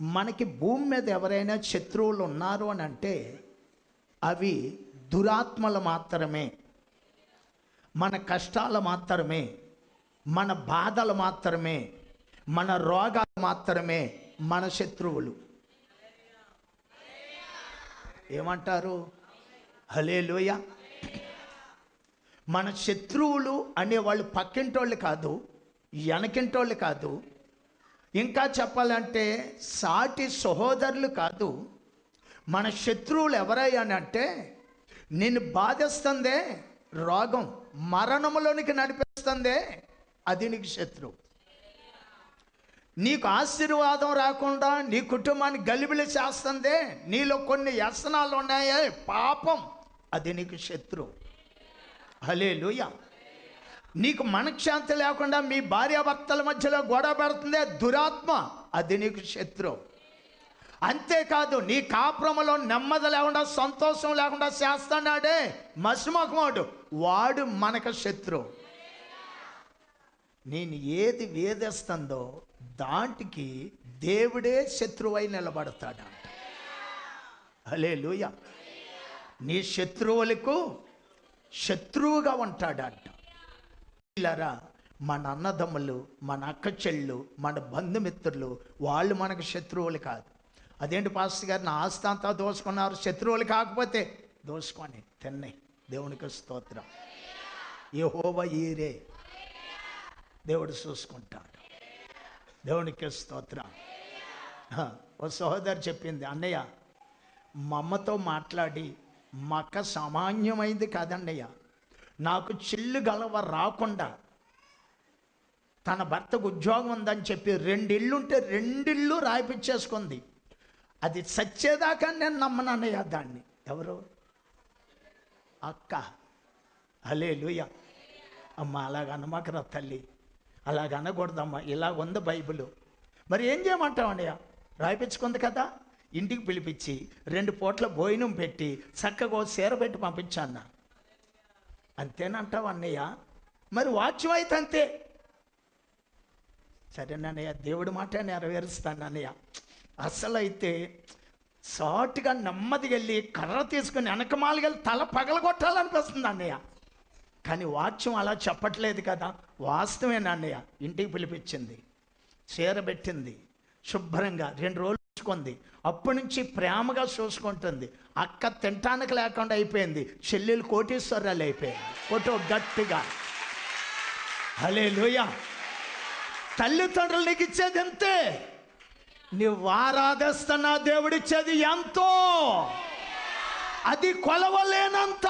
మనకి భూమి మీద ఎవరైనా శత్రువులు ఉన్నారు అని అంటే అవి దురాత్మలు మాత్రమే. మన కష్టాలు మాత్రమే. మన బాధలు మాత్రమే. మన రోగాలు మాత్రమే మన శత్రువులు. ఏమంటారు? హలే మన శత్రువులు అనేవాళ్ళు పక్కింటోళ్ళు కాదు వెనకింటోళ్ళు కాదు ఇంకా చెప్పాలంటే సాటి సహోదరులు కాదు మన శత్రువులు ఎవరయ్యానంటే నిన్ను బాధిస్తుందే రోగం మరణములోనికి నడిపిస్తుందే అది నీకు శత్రువు. నీకు ఆశీర్వాదం రాకుండా నీ కుటుంబాన్ని గలిబిలి చేస్తుందే నీలో కొన్ని వ్యసనాలు ఉన్నాయే పాపం అది నీకు శత్రువు. హలే నీకు మనశ్శాంతి లేకుండా మీ భార్యాభర్తల మధ్యలో గొడవ పెడుతుందే దురాత్మ. అది నీకు శత్రువు అంతేకాదు నీ కాపురంలో నెమ్మది లేకుండా సంతోషం లేకుండా చేస్తున్నాడే మసిమకుమాడు వాడు మనకు శత్రువు నేను ఏది వేధిస్తుందో దాంటికి దేవుడే శత్రువై నిలబడతాడట అలే లూయ నీ శత్రువులకు శత్రువుగా ఉంటాడంట. పిల్లరా మన అన్నదమ్ములు మన అక్క చెళ్ళు మన బంధుమిత్రులు వాళ్ళు మనకు శత్రువులు కాదు. అదేంటి పాస్టర్ గారు? నా ఆస్తి అంతా దోసుకున్నారు. శత్రువులు కాకపోతే దోసుకొని తిన్నాయి దేవునికి స్తోత్రం. ఏ హోవ ఈరే. దేవుడు చూసుకుంటాడు. దేవునికి స్తోత్రం. ఓ సహోదరు చెప్పింది అన్నయ్య మా అమ్మతో మాట్లాడి మా అక్క సామాన్యమైంది కాదన్నయ్య. నాకు చిల్లు గలవ రాకుండా తన భర్తకు ఉద్యోగం ఉందని చెప్పి రెండిళ్ళుంటే రెండిళ్ళు రాయిపించేసుకుంది అది సచ్చేదాకా నేను నమ్మనన్నయ్య దాన్ని. ఎవరు? అక్క. అలే లూయ అమ్మ అలాగనమాకరా తల్లి. అలాగ అనకూడదమ్మా ఇలాగ ఉంది బైబిల్. మరి ఏం చేయమంటావు రాయిపించుకుంది కదా. ఇంటికి పిలిపించి రెండు పూట్ల భోజనం పెట్టి చక్కగా చీర పెట్టి పంపించాన్న అంతేనంటావు అన్నయ్య మరి వాచ్యం అయితే అంతే సరేనన్నయ్య దేవుడి మాట నెరవేరుస్తాను అన్నయ్య అసలు అయితే సాటుగా నెమ్మదిగా వెళ్ళి కర్ర తీసుకుని వెనకమాలకెళ్ళి తల పగలగొట్టాలనిపిస్తుంది అన్నయ్య కానీ వాచ్యం అలా చెప్పట్లేదు కదా వాస్తవేనా అన్నయ్య ఇంటికి పిలిపించింది చీర పెట్టింది శుభ్రంగా రెండు రోజులు చూసుకుంది అప్పటి నుంచి ప్రేమగా చూసుకుంటుంది. అక్క తింటానికి లేకుండా అయిపోయింది. చెల్లెలు కోటీశ్వరాలు అయిపోయింది. ఫోటో గట్టిగా. హలే తల్లిదండ్రులు నీకు ఇచ్చేది ఎంతే? నువ్వు ఆరాధిస్తున్న దేవుడిచ్చేది ఎంతో. అది కొలవలేనంత.